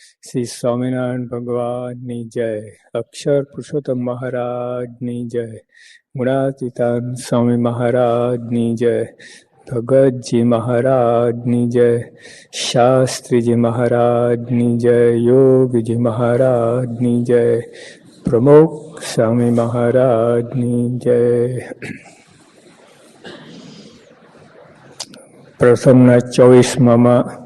શ્રી સ્વામિનારાયણ ભગવાનની જય, અક્ષર પુરુષોત્તમ મહારાજની જય, ગુણાતીતાન સ્વામી મહારાજની જય, ભગતજી મહારાજની જય, શાસ્ત્રીજી મહારાજની જય, યોગજી મહારાજની જય, પ્રમુખ સ્વામી મહારાજની જય. પ્રથમના ચોવીસમાં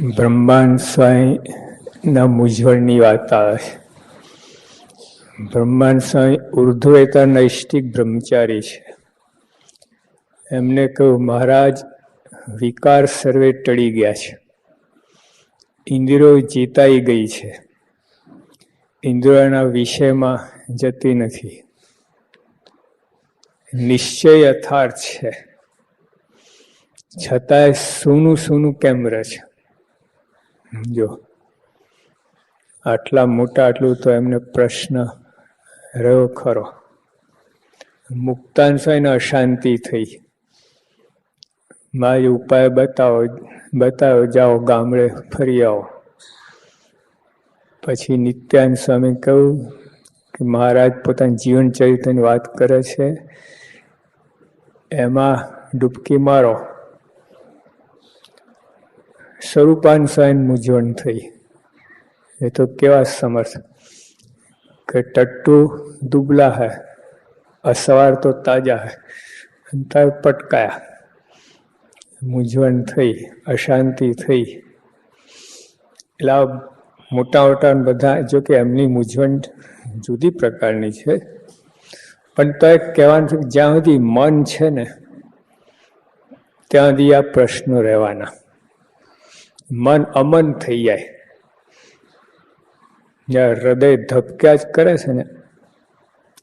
બ્રહ્માંડ સ્વામીના મૂંઝવણની વાત આવે છે. બ્રહ્માંડ સ્વાઈ ઉર્ધ્વેતા નૈષ્ટિક બ્રહ્મચારી છે. એમને કહ્યું મહારાજ, વિકાર સર્વે ટળી ગયા છે. ઇન્દિરો જીતાઈ ગઈ છે. ઇન્દિરાના વિષયમાં જતી નથી. નિશ્ચય યથાર્થ છે. છતાંય સૂનું સૂનું કેમ છે? જો, આટલા મોટા આટલું તો એમને પ્રશ્ન રહ્યો ખરો. મુક્તાંશ સ્વયંને અશાંતિ થઈ. મારી ઉપાય બતાવો બતાવો, જાઓ ગામડે, ફરી આવો. પછી નિત્યાન સ્વામી કહ્યું કે મહારાજ પોતાના જીવન ચરિત્રની વાત કરે છે. એમાં ડૂબકી મારો. સ્વરૂપાન સ્વયં મૂંઝવણ થઈ. એ તો કેવા સમર્થ. કે ટટ્ટુ દુબલા હૈ, અસવાર તો તાજા હૈ તાર પટકાયા. મૂંઝવણ થઈ, અશાંતિ થઈ. એટલે મોટા મોટા બધા, જો કે એમની મૂંઝવણ જુદી પ્રકારની છે. પણ તો એક કહેવાનું છે કે જ્યાં સુધી મન છે ને, ત્યાં સુધી આ પ્રશ્નો રહેવાના. મન અમન થઈ જાય. જ્યાં હૃદય ધબક્યા જ કરે છે ને,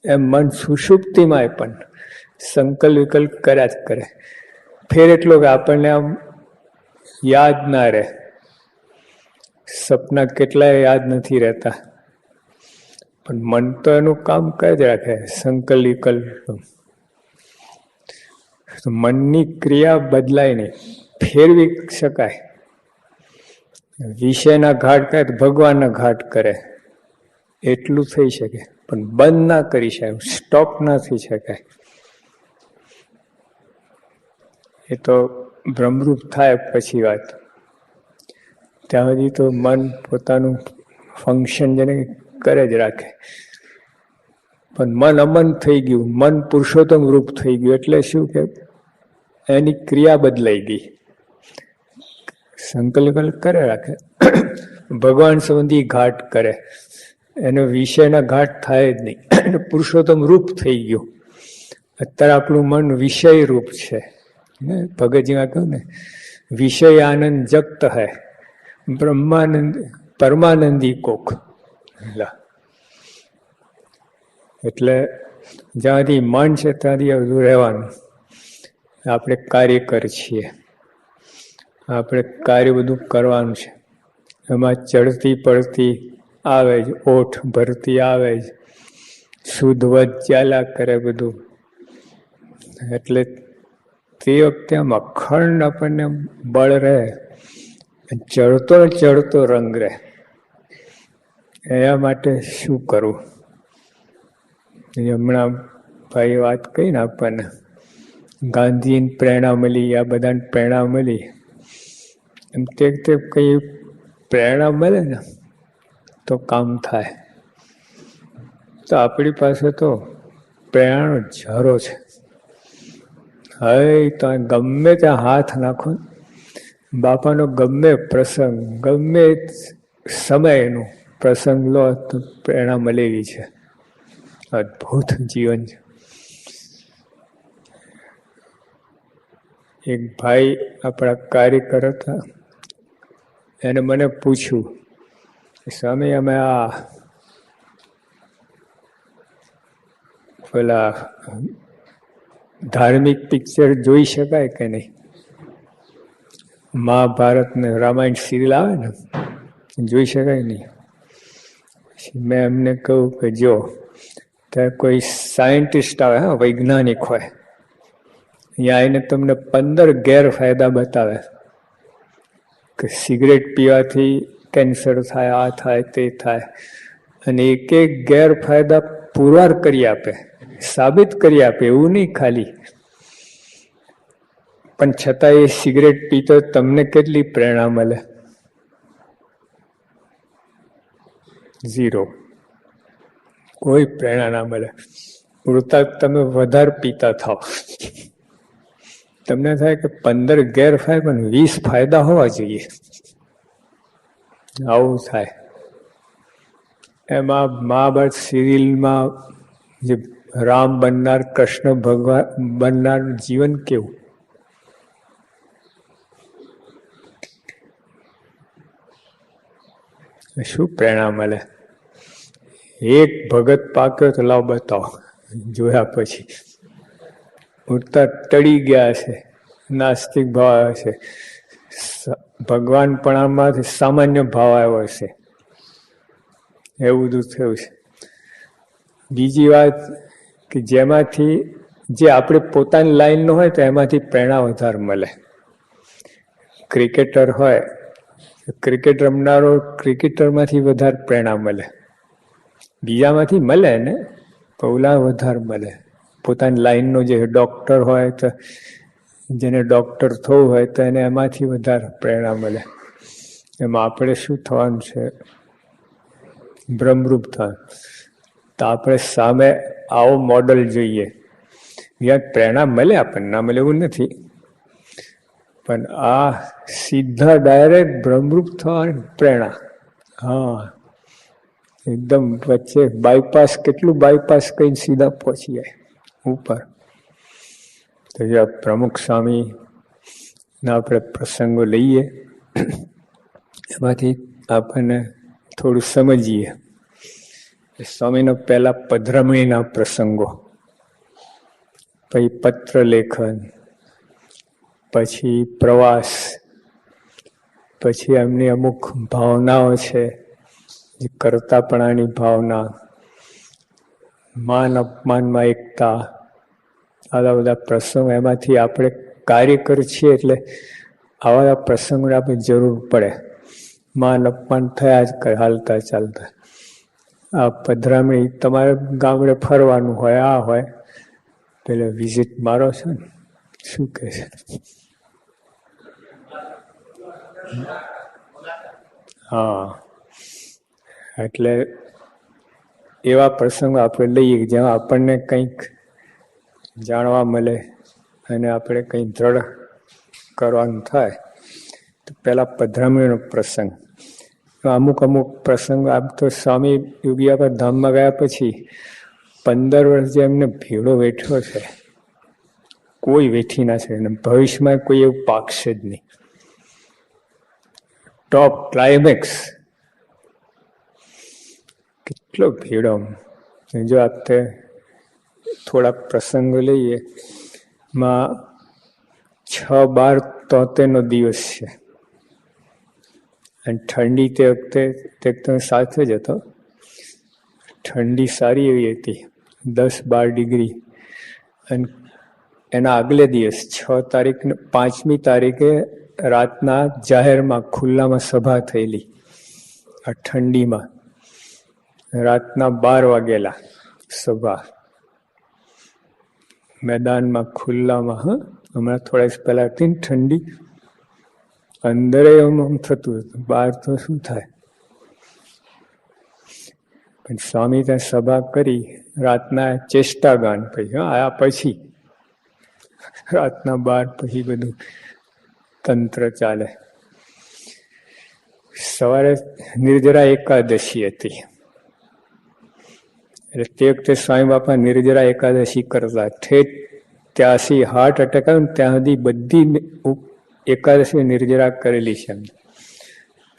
એમ મન સુષુપ્તિમાંય પણ સંકલ્પ વિકલ્પ કર્યા જ કરે. ફેર એટલો કે આપણને આમ યાદ ના રહે. સપના કેટલાય યાદ નથી રહેતા. પણ મન તો એનું કામ કરી જ રાખે સંકલ્પ વિકલ્પ મનની ક્રિયા બદલાય નહીં, ફેરવી શકાય. વિષયના ઘાટ કરે તો ભગવાનના ઘાટ કરે. એટલું થઈ શકે. પણ બંધ ના કરી શકાય, સ્ટોપ ના થઈ શકાય. એ તો ભ્રમરૂપ થાય પછી વાત. ત્યાં સુધી તો મન પોતાનું ફંક્શન જેને કરે જ રાખે. પણ મન અમન થઈ ગયું, મન પુરુષોત્તમ રૂપ થઈ ગયું, એટલે શું કે એની ક્રિયા બદલાઈ ગઈ. સંકલ્પ કરે, રાખે. ભગવાન સંબંધી ઘાટ કરે. એનો વિષયના ઘાટ થાય જ નહીં. પુરુષોત્તમ રૂપ થઈ ગયું. અત્યારે આપણું મન વિષય રૂપ છે ભગતજીમાં કહ્યું ને, વિષય આનંદ જગત હૈ, બ્રહ્માનંદ, પરમાનંદી કોક. એટલે જ્યાંથી મન છે ત્યાંથી બધું રહેવાનું. આપણે કાર્યકર છીએ. આપણે કાર્ય બધું કરવાનું છે. એમાં ચડતી પડતી આવે જ, ઓઠ ભરતી આવે જ, શુદ્ધ વધ કરે બધું. એટલે તે વખતે આમ અખંડ આપણને બળ રહે ચડતો ચડતો રંગ રહે. એના માટે શું કરવું? હમણાં ભાઈ વાત કહી ને આપણને. ગાંધીની પ્રેરણા મળી, આ બધાને પ્રેરણા મળી. એમ તે કઈ પ્રેરણા મળે ને, તો કામ થાય. તો આપણી પાસે તો પ્રેરણાનો ઝરો છે. હવે તો ગમે ત્યાં હાથ નાખો બાપાનો ગમે પ્રસંગ, ગમે સમયનું પ્રસંગ લો, તો પ્રેરણા મળેલી છે. અદ્ભુત જીવન છે. એક ભાઈ આપણા કાર્યકર હતા એને મને પૂછ્યું સ્વામી, અમે આ પેલા ધાર્મિક પિક્ચર જોઈ શકાય કે નહીં? મહાભારત ને રામાયણ સિરિયલ આવે ને, જોઈ શકાય નહીં. પછી મેં એમને કહ્યું કે, જો, ત્યાં કોઈ સાયન્ટિસ્ટ આવે, હા, વૈજ્ઞાનિક હોય અહીંયા આવીને તમને પંદર ગેરફાયદા બતાવે. કે સિગરેટ પીવાથી કેન્સર થાય આ થાય તે થાય અને એક એક ગેરફાયદા પુરવાર કરી આપે સાબિત કરી આપે એવું નહીં ખાલી પણ છતાં એ સિગરેટ પીતો તમને કેટલી પ્રેરણા મળે ઝીરો કોઈ પ્રેરણા ના મળે ઉડતા તમે વધારે પીતા થાવ તમને થાય કે પંદર ગેરફાયદા પણ વીસ ફાયદા હોવા જોઈએ. આવું થાય. એમાં મહાભારત સિરિયલમાં જે રામ બનનાર, કૃષ્ણ ભગવાન બનનાર જીવન કેવું? શું પ્રેરણા મળે? એક ભગત પાક્યો તો લાવ બતાવો. જોયા પછી. ઉડતા ટળી ગયા છે, નાસ્તિક ભાવ આવે છે. ભગવાન પણ આમાંથી સામાન્ય ભાવ આવ્યો છે એવું બધું થયું છે. બીજી વાત કે જેમાંથી જે આપણે પોતાની લાઈનનો હોય તો એમાંથી પ્રેરણા વધારે મળે. ક્રિકેટર હોય, ક્રિકેટ રમનારો ક્રિકેટરમાંથી વધારે પ્રેરણા મળે. બીજામાંથી મળે ને પૌલા વધારે મળે. પોતાની લાઈનનો જે ડૉક્ટર હોય તો જેને ડૉક્ટર થવું હોય તો એને એમાંથી વધારે પ્રેરણા મળે. એમાં આપણે શું થવાનું છે? બ્રહ્મરૂપ થવાનું. તો આપણે સામે આવો મોડલ જોઈએ. ત્યાં પ્રેરણા મળે આપણને. ના મળે એવું નથી. પણ આ સીધા ડાયરેક્ટ બ્રહ્મરૂપ થવાની પ્રેરણા. હા. એકદમ વચ્ચે બાયપાસ કેટલું બાયપાસ કઈ સીધા પહોંચી જાય. ઉપર. તો જે પ્રમુખ સ્વામીના આપણે પ્રસંગો લઈએ, એમાંથી આપણને થોડું સમજીએ. સ્વામીનો પહેલા પધરામણીના પ્રસંગો. પછી પત્ર લેખન પછી પ્રવાસ, પછી એમની અમુક ભાવનાઓ છે, જે કરતાપણાની ભાવના માન અપમાનમાં એકતા આવા બધા પ્રસંગો, એમાંથી આપણે કાર્યકર છીએ એટલે આવા પ્રસંગોને આપણે જરૂર પડે. માન અપમાન થયા જ કરે, હાલતા ચાલતા. આ પધરામણી તમારે ગામડે ફરવાનું હોય, આ હોય, પેલે વિઝિટ મારો છો ને, શું કહે છે? હા. એટલે એવા પ્રસંગો આપણે લઈએ કે જેમાં આપણને કંઈક જાણવા મળે અને આપણે કંઈ દ્રઢ કરવાનું થાય. તો પહેલાં પધરામણીનો પ્રસંગ. અમુક અમુક પ્રસંગ, આમ તો સ્વામી યોગીયા ધામમાં ગયા પછી પંદર વર્ષ જે એમને ભીડો વેઠ્યો છે, કોઈ વેઠી ના છે અને ભવિષ્યમાં કોઈ એવું પાકશે જ નહીં. ટોપ ક્લાઇમેક્સ કેટલો ભીડો જો આપણે થોડાક પ્રસંગો લઈએ, માં છ બાર તોતેરનો દિવસ છે. અને ઠંડી તે વખતે તે વખતે સાથે જ હતો. ઠંડી સારી એવી હતી, દસ બાર ડિગ્રી. અને એના આગલે દિવસ, છ તારીખ પાંચમી તારીખે રાતના જાહેરમાં ખુલ્લામાં સભા થયેલી, આ ઠંડીમાં. રાતના બાર વાગેલા સભા. મેદાનમાં ખુલ્લામાં, હા? હમણાં થોડા દિવસ પહેલા હતી ઠંડી. અંદરે એમ આમ થતું હતું. બહાર તો શું થાય? પણ સ્વામી ત્યાં સભા કરી, રાતના ચેષ્ટા ગાન પછી આયા પછી. રાતના બાર પછી બધું તંત્ર ચાલે. સવારે નિર્જરા એકાદશી હતી. એટલે તે વખતે સ્વામી બાપા નિર્જરા એકાદશી કરતા ઠેઠ ત્યાંથી હાર્ટ એટેક આવ્યો ત્યાં સુધી બધી એકાદશી નિર્જરા કરેલી છે એમને.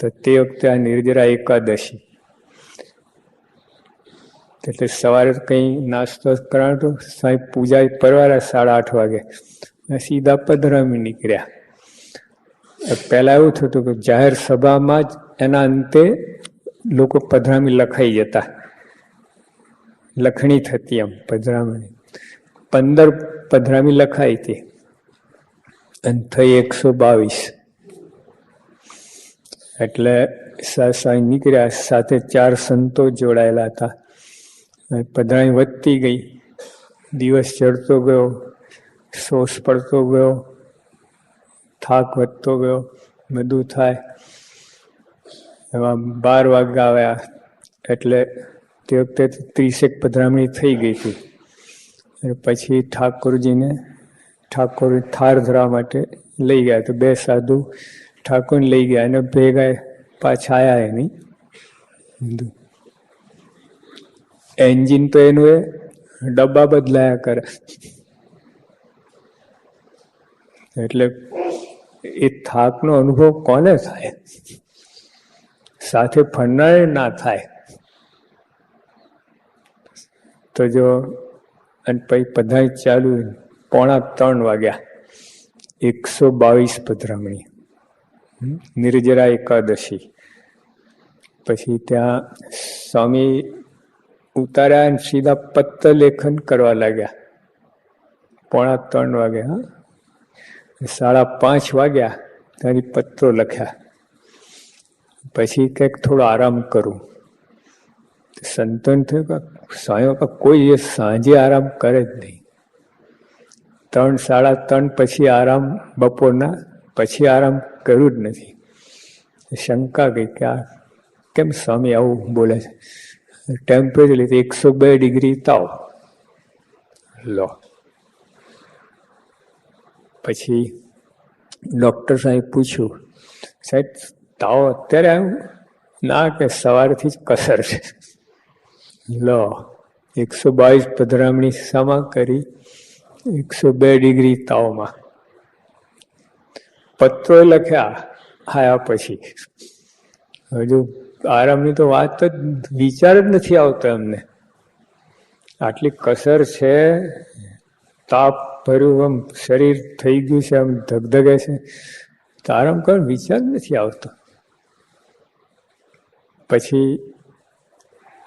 તો તે વખતે આ નિર્જરા એકાદશી. એટલે સવારે કંઈ નાસ્તો કરાયો તો સ્વામી પૂજા પરવારા સાડા આઠ વાગે સીધા પધરામી નીકળ્યા. પહેલાં એવું થતું કે જાહેર સભામાં જ એના અંતે લોકો પધરામી લખાઈ જતા. લખણી થતી એમ પધરામણી. પંદર પધરામી લખાઈ હતી. અને થઈ એકસો બાવીસ. એટલે સાસાઈ નીકળ્યા, સાથે ચાર સંતો જોડાયેલા હતા. પધરાણી વધતી ગઈ. દિવસ ચડતો ગયો, સોસ પડતો ગયો, થાક વધતો ગયો, બધું થાય. એમાં બાર વાગ્યા આવ્યા. એટલે તે વખતે ત્રીસેક પધરામણી થઈ ગઈ હતી. અને પછી ઠાકોરજીને ઠાકોર થાર ધરવા માટે લઈ ગયા. તો બે સાધુ ઠાકોરને લઈ ગયા અને ભેગા પાછા આવ્યા એની એન્જિન તો એનું એ ડબ્બા બદલાયા કરે. એટલે એ થાકનો અનુભવ કોને થાય? સાથે ફરનારે ના થાય. તો જો, અને પછી પધાઈ ચાલુ પોણા ત્રણ વાગ્યા, એકસો બાવીસ પધરામણી. નિર્જરા એકાદશી. પછી ત્યાં સ્વામી ઉતાર્યા અને સીધા પત્ર લેખન કરવા લાગ્યા. પોણા ત્રણ વાગ્યા હા. સાડા પાંચ વાગ્યા ત્યાંથી પત્રો લખ્યા. પછી કંઈક થોડો આરામ કરું. સંતન થયું કે સ્વામી બાપા કોઈ એ સાંજે આરામ કરે જ નહીં. ત્રણ સાડા ત્રણ પછી આરામ બપોરના પછી આરામ કર્યું જ નથી. શંકા ગઈ કે આ કેમ સ્વામી આવું બોલે છે? ટેમ્પરેચર લીધે એકસો બે ડિગ્રી તાવ. લો. પછી ડૉક્ટર સાહેબ પૂછ્યું, સાહેબ તાવ અત્યારે આવ્યું ના કે સવારથી જ કસર છે? લો, એકસો બાવીસ પધરામણી સામા કરી, એકસો બે ડિગ્રી તાવમાં. પત્રો લખ્યા, આયા પછી. હજુ આરામની તો વાત જ, વિચાર જ નથી આવતો એમને. આટલી કસર છે, તાપ ભર્યું, આમ શરીર થઈ ગયું છે, આમ ધગધગે છે. તો આરામ કરવાનો વિચાર જ નથી આવતો. પછી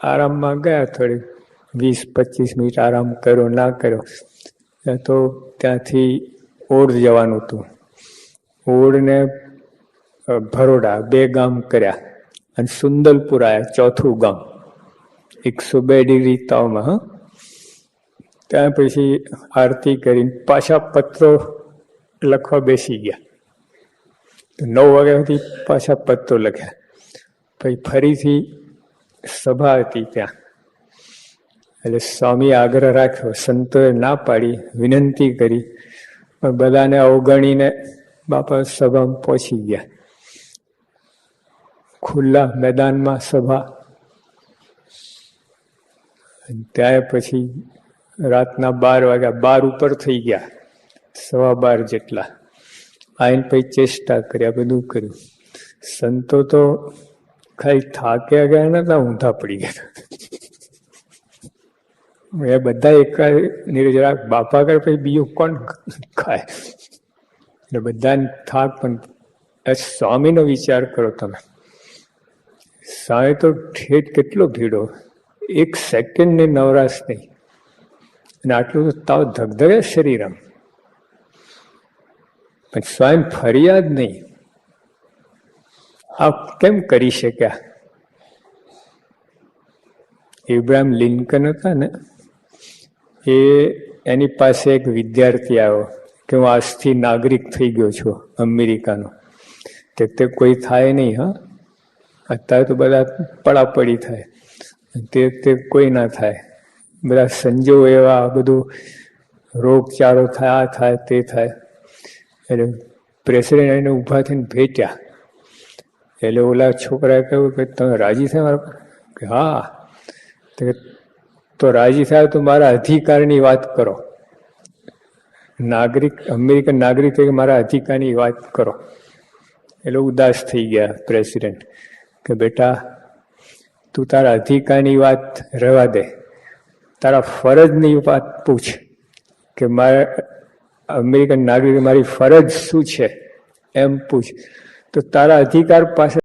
આરામમાં ગયા થોડી, વીસ, પચીસ મિનિટ આરામ કર્યો, ના કર્યો. તો ત્યાંથી ઓડ જવાનું હતું. ઓડને ભરોડા બે ગામ કર્યા અને સુંદરપુર આવ્યા ચોથું ગામ. એકસો બે ડિગ્રી તાવમાં ત્યાં પછી આરતી કરીને પાછા પત્રો લખવા બેસી ગયા. નવ વાગ્યા સુધી પાછા પત્રો લખ્યા. પછી ફરીથી સભા હતી ત્યાં. એટલે સ્વામી આગ્રહ રાખ્યો, સંતોએ ના પાડી, વિનંતી કરી. પણ બધાને અવગણીને બાપા સભામાં પહોંચી ગયા. ખુલ્લા મેદાનમાં સભા. ત્યાં પછી રાતના બાર વાગ્યા, બાર ઉપર થઈ ગયા, સવા બાર જેટલા. આઈને પછી ચેષ્ટા કર્યા, બધું કર્યું. સંતો તો ખાલી થાક્યા ગયા નતા ઊંધા પડી ગયા. એ બધા એક જરાક બાપા કરે પછી બીજું કોણ ખાય? એટલે બધાને થાક પણ સ્વામીનો વિચાર કરો તમે. સ્વામી તો ઠેઠ કેટલો ભીડો એક સેકન્ડ ને નવરાશ નહીં. અને આટલું તો તાવ ધગધગે શરીર આમ. પણ સ્વયં ફરિયાદ નહીં. આ કેમ કરી શક્યા? ઇબ્રાહિમ લિંકન હતા ને, એ એની પાસે એક વિદ્યાર્થી આવ્યો કે હું આજથી નાગરિક થઈ ગયો છું અમેરિકાનો. કે તે કોઈ થાય નહીં, હા. અત્યારે તો બધા પડાપડી થાય. તે તે કોઈ ના થાય. બધા સંજોગ એવા બધું રોગચાળો થાય, આ થાય, તે થાય. એટલે પ્રેસિડેન્ટ એને ઊભા થઈને ભેટ્યા. એટલે ઓલા છોકરાએ કહ્યું કે તમે રાજી થાય મારા કે હા. તો રાજી થાય તો મારા અધિકારની વાત કરો. નાગરિક, અમેરિકન નાગરિક તરીકે મારા અધિકારની વાત કરો. એટલે ઉદાસ થઈ ગયા પ્રેસિડેન્ટ કે, બેટા, તું તારા અધિકારની વાત રહેવા દે. તારા ફરજની વાત પૂછ કે મારા, અમેરિકન નાગરિક મારી ફરજ શું છે? એમ પૂછ. તો તારા અધિકાર પાસે